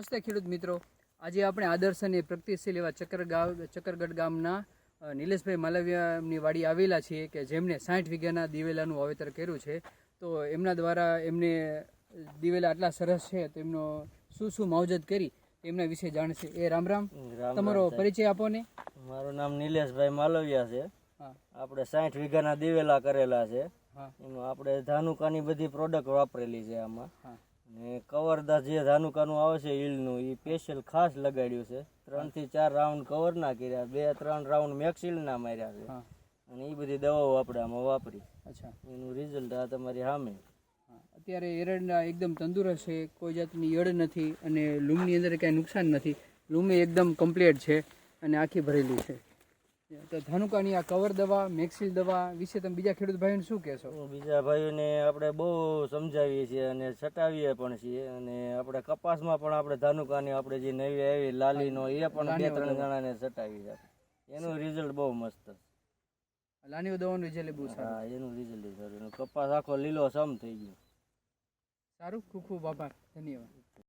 નમસ્તે ખેડૂત મિત્રો. આજે આપણે આદર્શ અને પ્રગતિશીલ એવા ચક્કર ગામ ચક્કરગઢ ગામના નિલેશભાઈ માલવિયાની વાડી આવેલા છીએ કે જેમણે સાઠ વીઘાના દિવેલાનું વાવેતર કર્યું છે. તો એમના દ્વારા એમને દિવેલા આટલા સરસ છે તો એમનો શું શું માવજત કરી એમના વિશે જાણશે. એ રામ રામ. તમારો પરિચય આપો ને. મારું નામ નિલેશભાઈ માલવિયા છે. આપણે સાઠ વીઘાના દિવેલા કરેલા છે. એમાં આપણે ધાનુકાની બધી પ્રોડક્ટ વાપરેલી છે આમાં. અને કવરદા જે ધાનુકાનું આવે છે ઈલનું એ સ્પેશિયલ ખાસ લગાડ્યું છે. ત્રણથી ચાર રાઉન્ડ કવર ના કર્યા બે ત્રણ રાઉન્ડ મેક્સિલ ના માર્યા છે. અને એ બધી દવાઓ આપણે આમાં વાપરી. અચ્છા. એનું રિઝલ્ટ આ તમારી સામે. અત્યારે એરંડા એકદમ તંદુરસ્ત છે કોઈ જાતની યડ નથી અને લૂમની અંદર કાંઈ નુકસાન નથી. લૂમ એકદમ કમ્પ્લીટ છે અને આખી ભરેલી છે. તો ધનુકાની આ કવર દવા મેક્સિલ દવા વિશે તમે બીજા ખેડૂત ભાઈઓને શું કહેશો? બીજા ભાઈઓને આપણે બહુ સમજાવીએ છીએ અને છટાવીએ પણ છીએ અને આપણે કપાસમાં પણ આપણે ધાનુકાની આપણે જે નવી આવી લાલીનો એ પણ બે ત્રણ જણાને છટાવી છે. એનું રિઝલ્ટ બહુ મસ્ત. લાલીઓ લાની દવાનું રિઝલ્ટ બહુ સારું. એનું રિઝલ્ટ સારું. એનો કપાસ આખો લીલો સમ થઈ ગયો. સારું? ખૂબ ખૂબ આભાર. ધન્યવાદ.